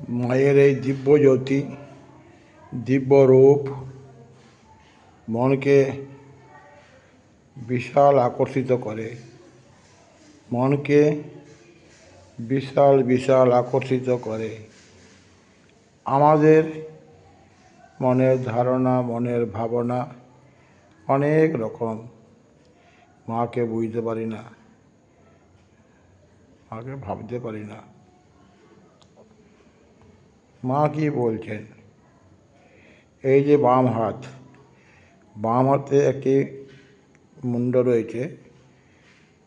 মায়ের এই দিব্য জ্যোতি, দিব্য রূপ, মনকে বিশাল আকর্ষিত করে। মনকে বিশাল বিশাল আকর্ষিত করে। আমাদের মনের ধারণা, মনের ভাবনা অনেক রকম। মাকে বুঝতে পারি না। মাকে ভাবতে পারি না। মা কি বলছেন? এই যে বাম হাত, বাম হাতে একটি মুন্ড রয়েছে।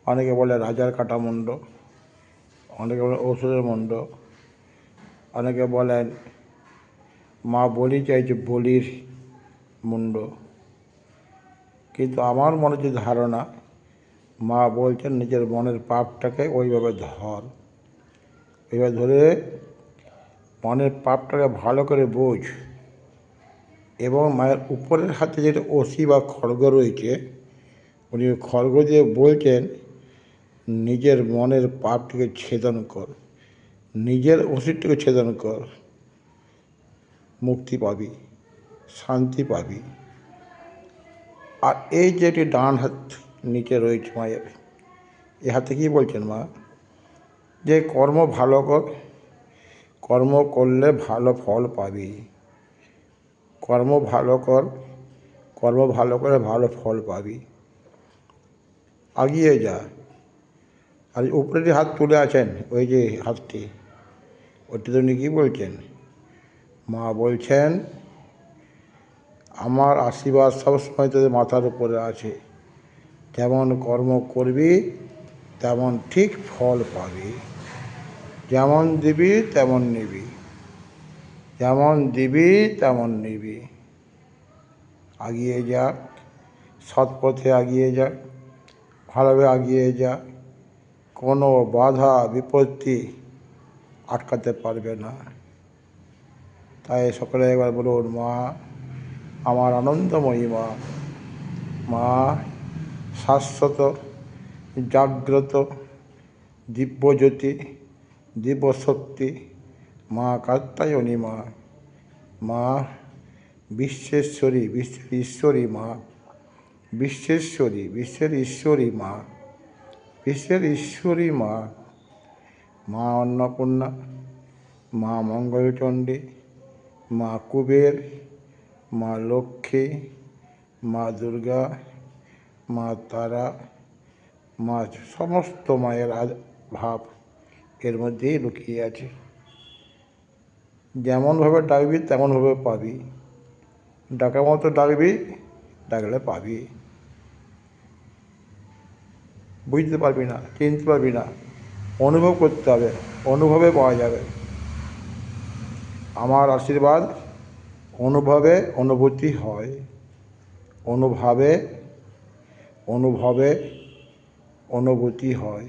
অনেকে বলে রাজার কাটা মুন্ড, অনেকে বলে ঔষধের মুন্ড, অনেকে বলেন মা বলি চাইছে বলির মুন্ড। কিন্তু আমার মনে যে ধারণা, মা বলছেন নিজের মনের পাপটাকে ওইভাবে ধর ওইভাবে ধরে মনের পাপটাকে ভালো করে বোঝ এবং মায়ের উপরের হাতে যেটা অসি বা খড়গ রয়েছে, উনি খড়গ দিয়ে বলছেন, নিজের মনের পাপটিকে ছেদন কর, নিজের অসিরটাকে ছেদন কর, মুক্তি পাবি, শান্তি পাবি। আর এই যে এটি ডান হাত নিচে রয়েছে মায়ের, এ হাতে কি বলছেন মা? যে কর্ম ভালো কর কর্ম করলে ভালো ফল পাবি। কর্ম ভালো কর, কর্ম ভালো করে ভালো ফল পাবি। আগিয়ে যা। আর উপরে যে হাত তুলে আছেন, ওই যে হাতটি ওটিতে উনি কী বলছেন? মা বলছেন, আমার আশীর্বাদ সবসময় তোদের মাথার উপরে আছে। যেমন কর্ম করবি, তেমন ঠিক ফল পাবি। যেমন দিবি, তেমন নিবি। যেমন দিবি, তেমন নিবি। আগিয়ে যা সৎ পথে আগিয়ে যা ভালোভাবে আগিয়ে যা কোনো বাধা, বিপত্তি আটকাতে পারবে না। তাই সকলে একবার বলুন, মা, আমার আনন্দময়ী মা মা, শাশ্বত, জাগ্রত, দিব্যজ্যোতি দিব্যশক্তি মা কাত্তায়নী মা মা বিশ্বেশ্বরী বিশ্বের ঈশ্বরী মা, বিশ্বেশ্বরী বিশ্বের ঈশ্বরী মা বিশ্বের ঈশ্বরী মা মা অন্নপূর্ণা, মা মঙ্গলচণ্ডী, মা কুবের, মা লক্ষ্মী, মা দুর্গা, মা তারা, মা সমস্ত মায়ের ভাব। এর মধ্যেই লুকিয়ে আছে। যেমনভাবে ডাকবি তেমনভাবে পাবি। ডাকা মতো ডাকবি, ডাকলে পাবি। বুঝতে পারবি না, চিনতে পারবি না। অনুভব করতে হবে, অনুভবে পাওয়া যাবে। আমার আশীর্বাদ অনুভবে অনুভূতি হয়। অনুভাবে, অনুভবে অনুভূতি হয়।